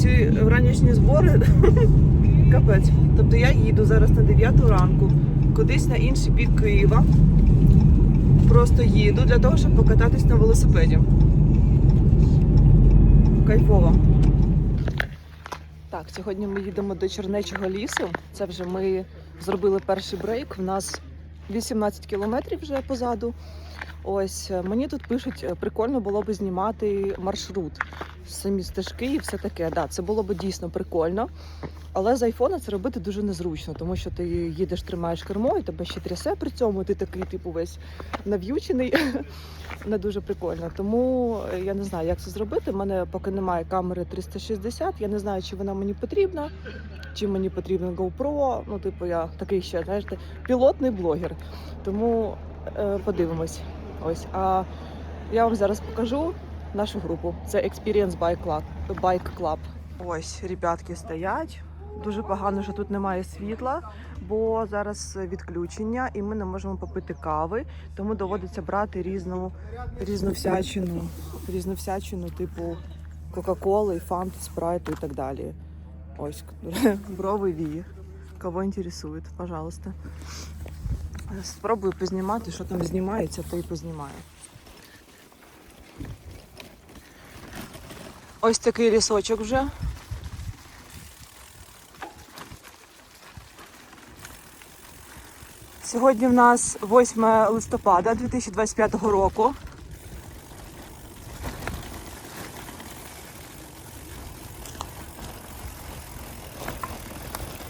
ці ранішні збори капець. Тобто я їду зараз на 9 ранку, кудись на інший бік Києва. Просто їду для того, щоб покататись на велосипеді. Кайфово. Так, сьогодні ми їдемо до Чернечого лісу. Це вже ми зробили перший брейк. У нас 18 кілометрів вже позаду. Ось е, мені тут пишуть, е, прикольно було б знімати маршрут, самі стежки і все таке. Да, це було б дійсно прикольно. Але з айфона це робити дуже незручно, тому що ти їдеш, тримаєш кермо, і тебе ще трясе при цьому. Ти такий, типу, весь нав'ючений. не дуже прикольно. Тому е, я не знаю, як це зробити. У мене поки немає камери 360. Я не знаю, чи вона мені потрібна, чи мені потрібен GoPro. Ну, типу, я такий ще, знаєте, пілотний блогер. Тому подивимось. Ось. А я вам зараз покажу нашу групу. Це Experience Bike Club. Bike Club. Ось ребятки стоять. Дуже погано, що тут немає світла, бо зараз відключення, і ми не можемо попити кави, тому доводиться брати різну, різну всячину, різну всячину, типу Кока-Коли, Фанти, Спрайту і так далі. Ось брови вії. Кого інтересує, пожалуйста. Спробую познімати, що там знімається, то і познімаю. Ось такий лісочок вже. Сьогодні в нас 8 листопада 2025 року.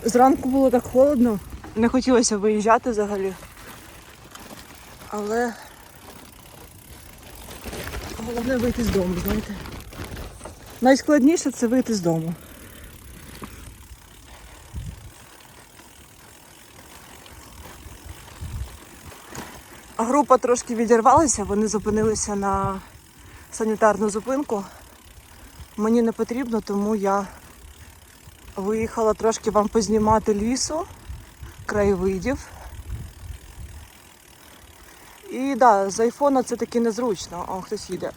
Зранку було так холодно, не хотілося виїжджати взагалі. Але головне вийти з дому, знаєте. Найскладніше це вийти з дому. Група трошки відірвалася, вони зупинилися на санітарну зупинку. Мені не потрібно, тому я виїхала трошки вам познімати лісу, краєвидів. І так, да, з айфона це таки незручно. О, хтось їде.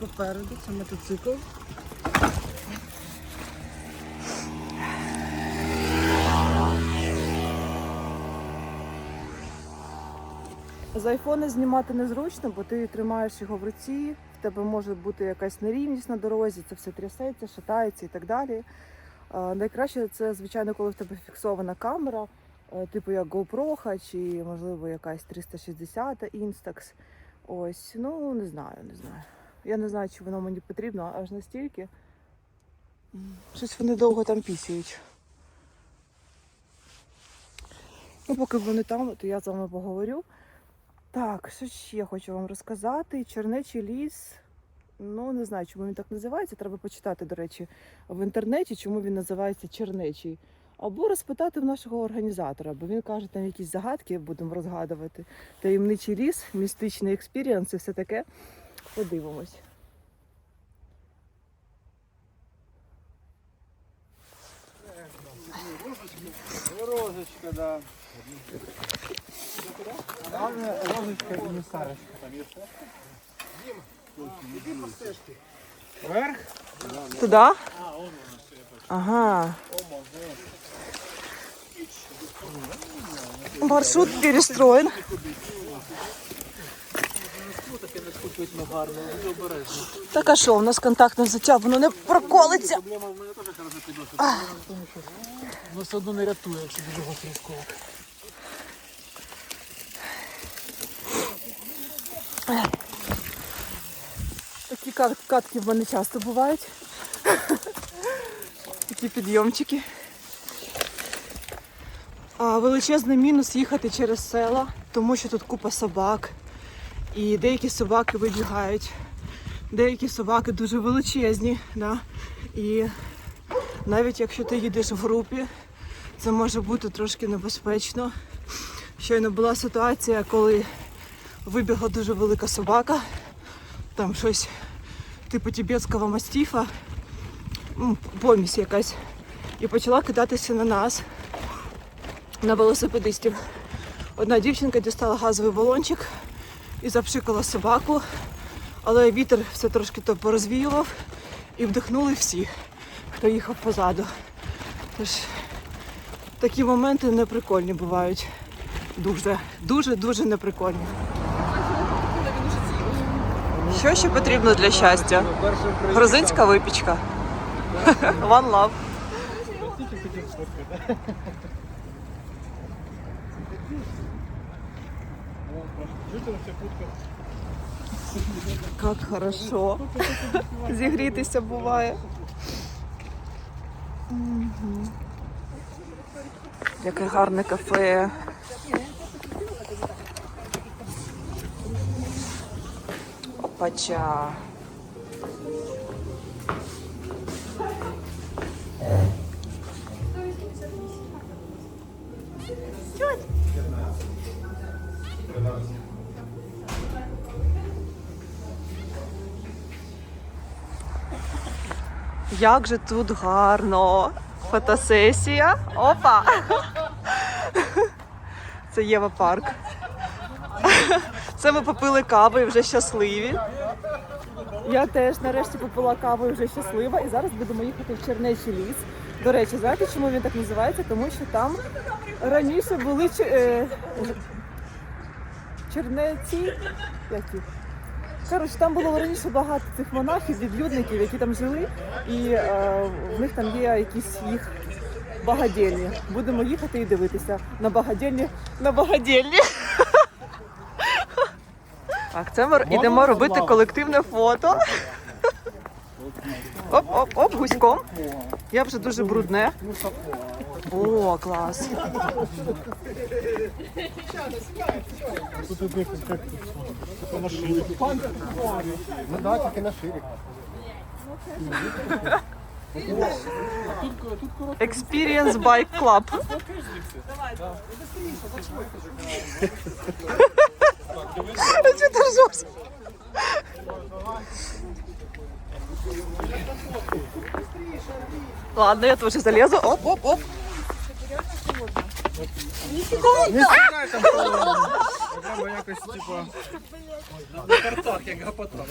Попереду це мотоцикл. З айфона знімати незручно, бо ти тримаєш його в руці, в тебе може бути якась нерівність на дорозі, це все трясеться, шатається і так далі. Е, Найкраще це, звичайно, коли в тебе фіксована камера, типу як GoPro чи, можливо, якась 360 Instax. Ось, ну не знаю, не знаю. Я не знаю, чи воно мені потрібно аж настільки. Щось вони довго там пісяють. Ну, поки вони там, то я з вами поговорю. Так, що ще хочу вам розказати? Чернечий ліс. Ну, не знаю, чому він так називається. Треба почитати, до речі, в інтернеті, чому він називається Чернечий. Або розпитати в нашого організатора, бо він каже, там якісь загадки будемо розгадувати. Таємничий ліс, містичний експірієнс і все таке. Подивимось. Розочка, да. Розочка и не сарочка. Вверх? Туда? Ага. Маршрут перестроен. Так а що, у нас контактне взуття, воно не проколиться. Проблема в мене теж хорошо підошла. Ну, все одно не рятує, якщо дуже гостро сколок. Катки в мене часто бувають. Такі підйомчики. А, величезний мінус їхати через села, тому що тут купа собак. І деякі собаки вибігають. Деякі собаки дуже величезні. Да? І навіть якщо ти їдеш в групі, це може бути трошки небезпечно. Щойно була ситуація, коли вибігла дуже велика собака, там щось типу тибетського мастіфа, помість якась, і почала кидатися на нас, на велосипедистів. Одна дівчинка дістала газовий балончик і запшикала собаку, але вітер все трошки то порозвіював і вдихнули всі. хто їхав позаду. Тож такі моменти неприкольні бувають. Дуже, дуже, дуже неприкольні. Що ще потрібно для щастя? Грузинська випічка. One love. Как хорошо. Зігрітися буває. Яке гарне кафе. Опача. Як же тут гарно. Фотосесія. Опа! Це Єва парк. Це ми попили каву і вже щасливі. Я теж нарешті попила каву і вже щаслива. І зараз будемо їхати в Чернечий ліс. До речі, знаєте, чому він так називається? Тому що там раніше були е, чернеці. Які? Коротше, там було раніше багато цих монахів, відлюдників, які там жили, і е, в них там є якісь їх багадільні. Будемо їхати і дивитися на багадільні. На багадільні. Так, це ми йдемо робити колективне фото. Оп, оп, оп, гуськом. Я вже дуже брудне. О, клас. Ну да, тільки на ширик. Experience Bike Club. Що ти ржеш? Ладно, я тоже залезу. Оп, оп, оп. Не сідай там половину. Треба якось, типа... На картах, як гапота.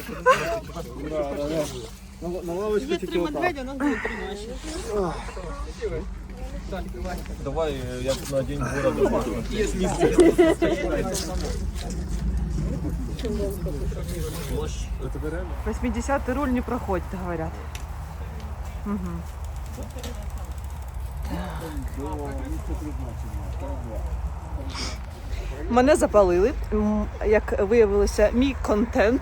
На, на лавочку тільки отак. Давай я на день города. 80 руль не проходит, говорят. Мене запалили. Як виявилося, мій контент,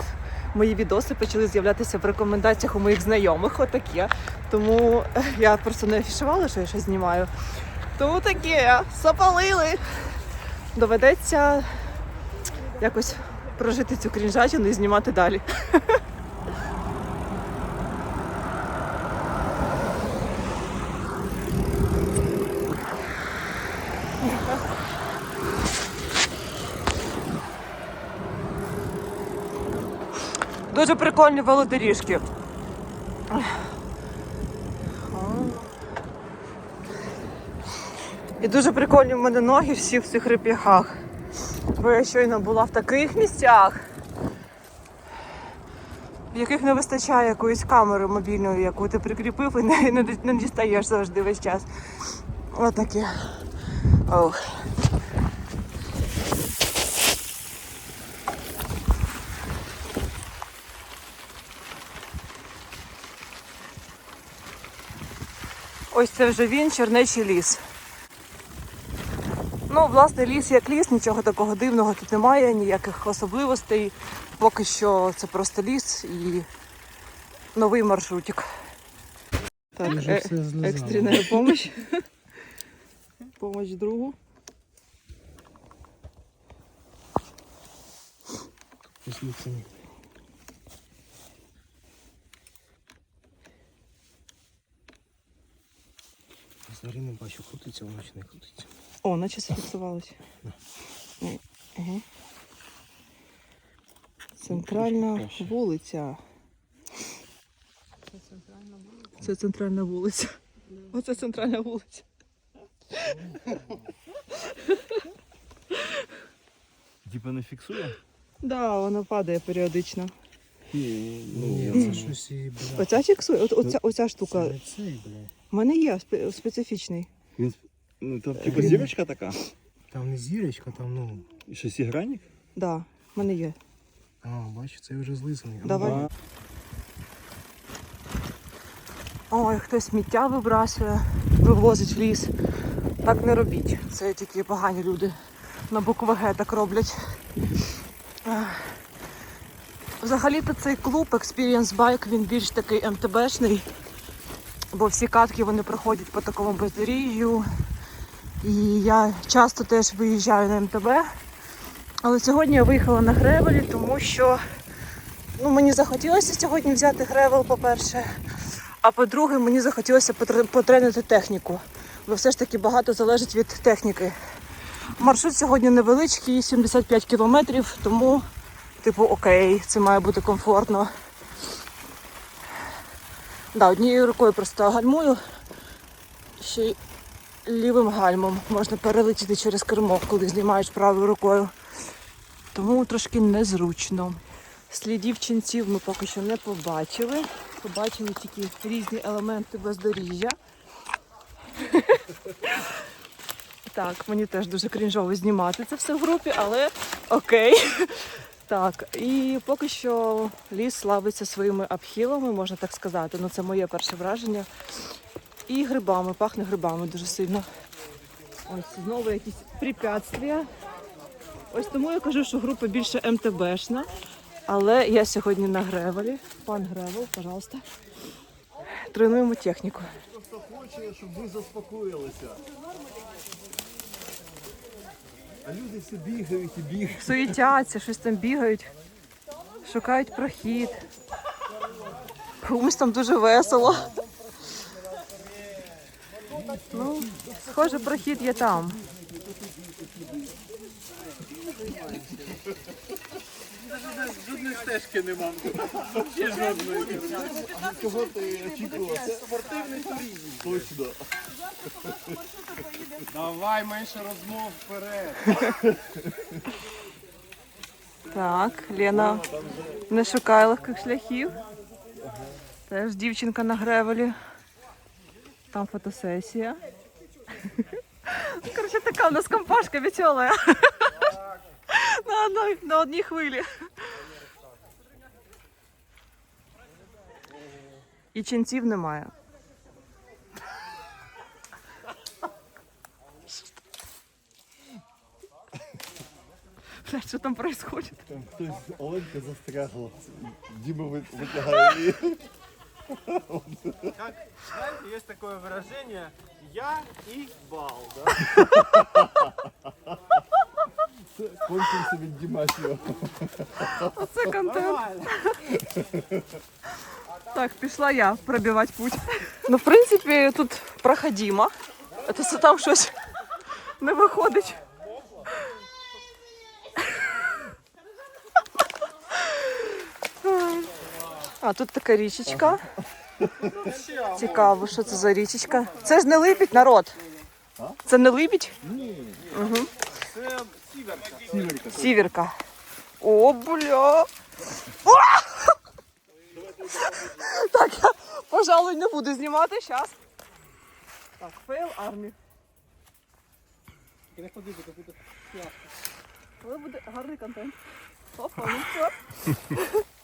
мої відоси почали з'являтися в рекомендаціях у моїх знайомих. Отаке. Тому я просто не афішувала, що я щось знімаю. Тому таке, запалили. Доведеться якось прожити цю крінжатину і знімати далі. Дуже прикольні велодоріжки. І дуже прикольні в мене ноги всі в цих реп'яхах. Бо я щойно була в таких місцях, в яких не вистачає якоїсь камери мобільної, яку ти прикріпив і не, не, не дістаєш завжди весь час. Отаке. Ох. Ось це вже він, Чернечий ліс. Ну, власне, ліс як ліс, нічого такого дивного тут немає, ніяких особливостей. Поки що це просто ліс і новий маршрутик. Так, Вже е- все екстрена допомога. Помощь другу. Смотри, бачу, крутиться, воно чи не крутиться. О, наче зафіксувалось. Угу. Центральна Краще. вулиця. Це центральна вулиця. Оце центральна вулиця. Типа не фіксує? Да, воно падає періодично. Ні, це щось і. Оця фіксує, от, оця, оця штука. Це. У мене є спе- специфічний. Він, ну, там типу зірочка така. Там не зірочка, там, ну. І шестигранник? Да, в мене є. А, бачу, це вже злизаний. Давай. ну, Ой, хтось сміття вибрасує, вивозить в ліс. Так не робіть. Це тільки погані люди на букву Г так роблять. Взагалі-то цей клуб Experience Bike, він більш такий МТБшний, бо всі катки вони проходять по такому бездоріжжю. І я часто теж виїжджаю на МТБ. Але сьогодні я виїхала на гревелі, тому що ну, мені захотілося сьогодні взяти гревел, по-перше. А по-друге, мені захотілося потренити техніку, бо все ж таки багато залежить від техніки. Маршрут сьогодні невеличкий, 75 кілометрів, тому, типу, окей, це має бути комфортно. Да, однією рукою просто гальмую, ще й лівим гальмом можна перелетіти через кермо, коли знімаєш правою рукою. Тому трошки незручно. Слідів ченців ми поки що не побачили. Побачили тільки різні елементи бездоріжжя. Так, мені теж дуже крінжово знімати це все в групі, але окей. Так, і поки що ліс славиться своїми апхілами, можна так сказати. Ну, це моє перше враження. І грибами, пахне грибами дуже сильно. Ось знову якісь препятствия. Ось тому я кажу, що група більше МТБшна. Але я сьогодні на Гревелі. Пан Гревел, пожалуйста. Тренуємо техніку. Просто хоче, щоб ви заспокоїлися. А люди все бігають і бігають. Суетяться, щось там бігають, шукають прохід. Комусь там дуже весело. Ну, схоже, прохід є там. Жодної стежки нема. Взагалі жодної. Чого ти очікував? Це спортивний туризм. Точно. Давай менше розмов вперед. Так, Лена не шукає легких шляхів. Теж дівчинка на гревелі. Там фотосесія. Коротше, така у нас компашка веселая. На одній, на одній хвилі. І ченців немає. Блядь, що там происходит? Там хтось Оленька застрягла. Діма витягає її. Как, знаете, есть такое выражение «я и бал», да? Конкурси від Дімасіо. Оце контент. Так, пішла я пробивати путь. Ну, в принципі, тут проходимо. Це там щось не виходить. А тут така річечка. Цікаво, що це за річечка. Це ж не липіть, народ. Це не липіть? Це сіверка. Сіверка. Сіверка. О, бля. О! Так, я, пожалуй, не буду знімати зараз. Так, фейл армі. Але буде гарний контент. Опа, ну все.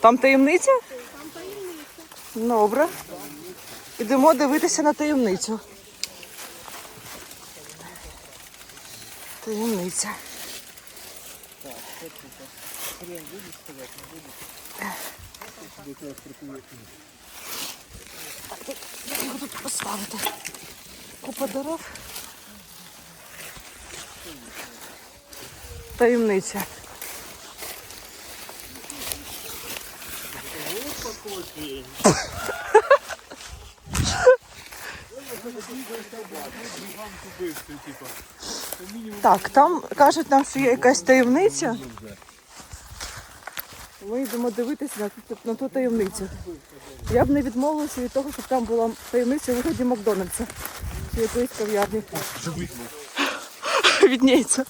Там таємниця? Там таємниця. Добре. Ідемо дивитися на таємницю. Таємниця. Так, тут- як його тут поставити? Купа дерев. Таємниця. Так, там кажуть нам, що є якась таємниця. Ми йдемо дивитися на ту, на ту таємницю. Я б не відмовилася від того, щоб там була таємниця у вигляді Макдональдса чи якоїсь кав'ярні. Відніється.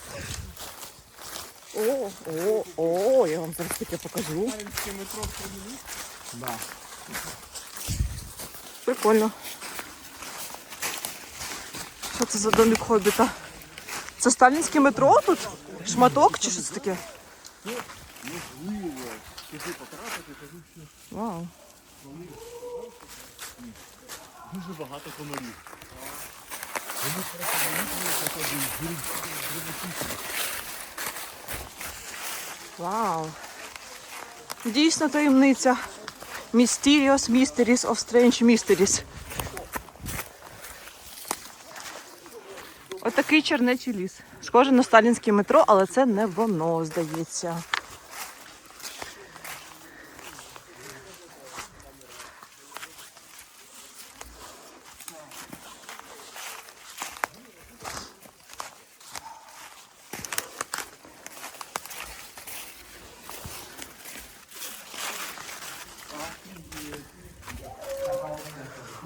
О, о, о, я вам зараз таке покажу. Да. Прикольно. Що це за домик хобіта? Це сталінське метро тут? Шматок чи що це таке? Вау. Дуже багато комарів. Вау. Дійсно таємниця. Mysterious Mysteries of Strange Mysteries. Отакий чернечий ліс. Схоже на сталінське метро, але це не воно, здається.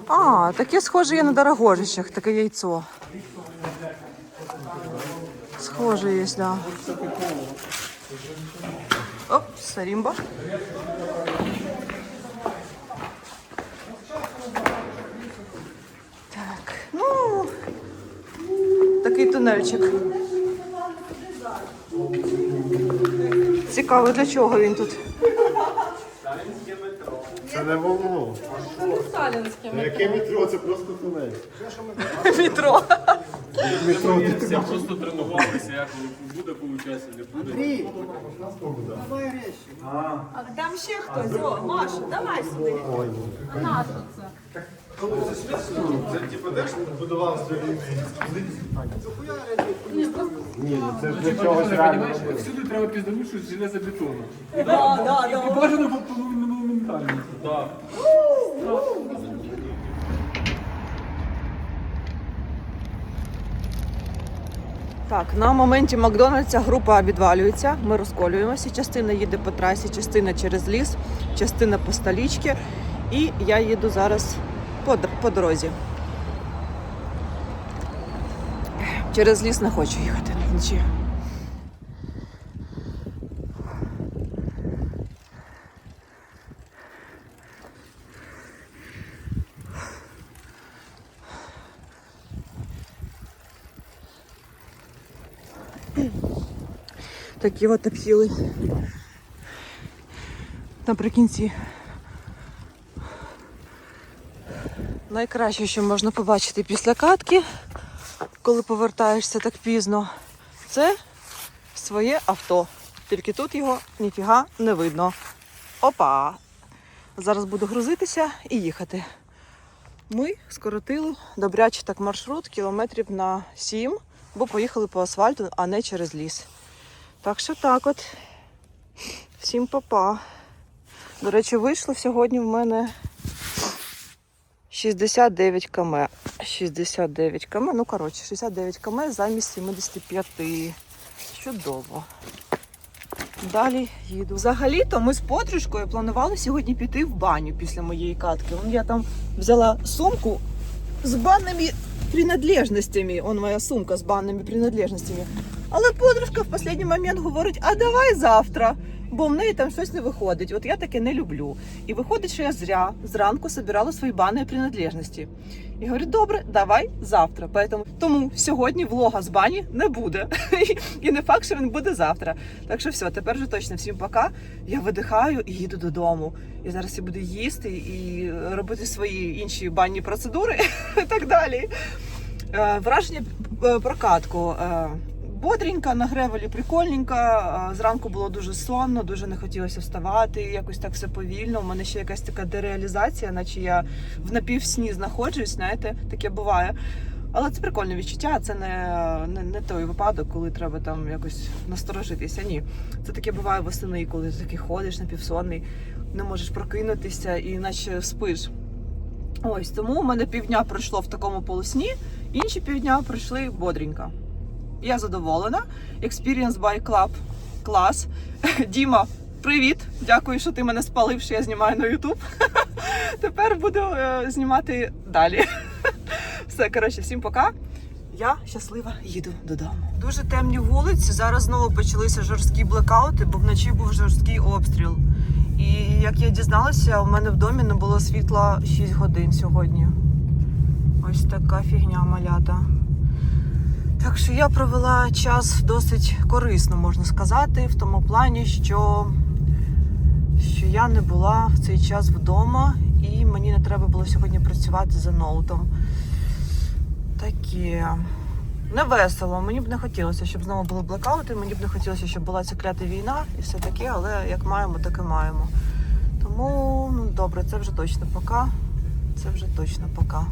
А, таке схоже є на дорогожичах, таке яйцо. Схоже є, да. Оп, сарімба. Так, ну, такий тунельчик. Цікаво, для чого він тут? Це не воно. Це Яке метро? Це просто тунель. Метро. Метро Я просто тренувалися, як буде получатися, не буде. Там ще хтось. О, Маша, давай сюди. Ні, це для чогось реально. Всюди треба пізданути щось железобетонне. Да, да, да. І бажано по по Так, на моменті Макдональдса група відвалюється. Ми розколюємося. Частина їде по трасі, частина через ліс, частина по столічці. І я їду зараз по, по дорозі. Через ліс не хочу їхати вночі. Такі от обхіли. Наприкінці. Найкраще, що можна побачити після катки, коли повертаєшся так пізно, це своє авто. Тільки тут його ніфіга не видно. Опа! Зараз буду грузитися і їхати. Ми скоротили добряче так маршрут кілометрів на 7, бо поїхали по асфальту, а не через ліс. Так що так от. Всім папа. До речі, вийшло сьогодні в мене 69 км. 69 км, ну коротше, 69 км замість 75. Чудово. Далі їду. Взагалі-то ми з подружкою планували сьогодні піти в баню після моєї катки. Я там взяла сумку з банними принадлежностями. Он моя сумка з банними принадлежностями. Але подружка в останній момент говорить: а давай завтра, бо в неї там щось не виходить. От я таке не люблю. І виходить, що я зря зранку собирала свої банні принадлежності. І говорю, добре, давай завтра. Поэтому, тому сьогодні влога з бані не буде. І не факт, що він буде завтра. Так що все, тепер вже точно всім пока. Я видихаю і їду додому. І зараз я буду їсти і робити свої інші банні процедури і так далі. Е, Враження е, про катку. Бодренька на гревелі, прикольненька. Зранку було дуже сонно, дуже не хотілося вставати. Якось так все повільно. У мене ще якась така дереалізація, наче я в напівсні знаходжусь, знаєте, таке буває. Але це прикольне відчуття. Це не, не, не той випадок, коли треба там якось насторожитися. Ні, це таке буває восени, коли ти такий ходиш напівсонний, не можеш прокинутися і наче спиш. Ось тому у мене півдня пройшло в такому полусні, інші півдня пройшли бодренько. Я задоволена. Experience by Club клас. Діма, привіт! Дякую, що ти мене спалив, що я знімаю на YouTube. Тепер буду е, знімати далі. Все, коротше, всім пока. Я щаслива їду додому. Дуже темні вулиці. Зараз знову почалися жорсткі блекаути, бо вночі був жорсткий обстріл. І як я дізналася, у мене в домі не було світла 6 годин сьогодні. Ось така фігня малята. Так що я провела час досить корисно, можна сказати, в тому плані, що, що я не була в цей час вдома і мені не треба було сьогодні працювати за ноутом. Таке. Не весело. Мені б не хотілося, щоб знову були блекаути, мені б не хотілося, щоб була ця клята війна і все таке, але як маємо, так і маємо. Тому, ну добре, це вже точно пока. Це вже точно пока.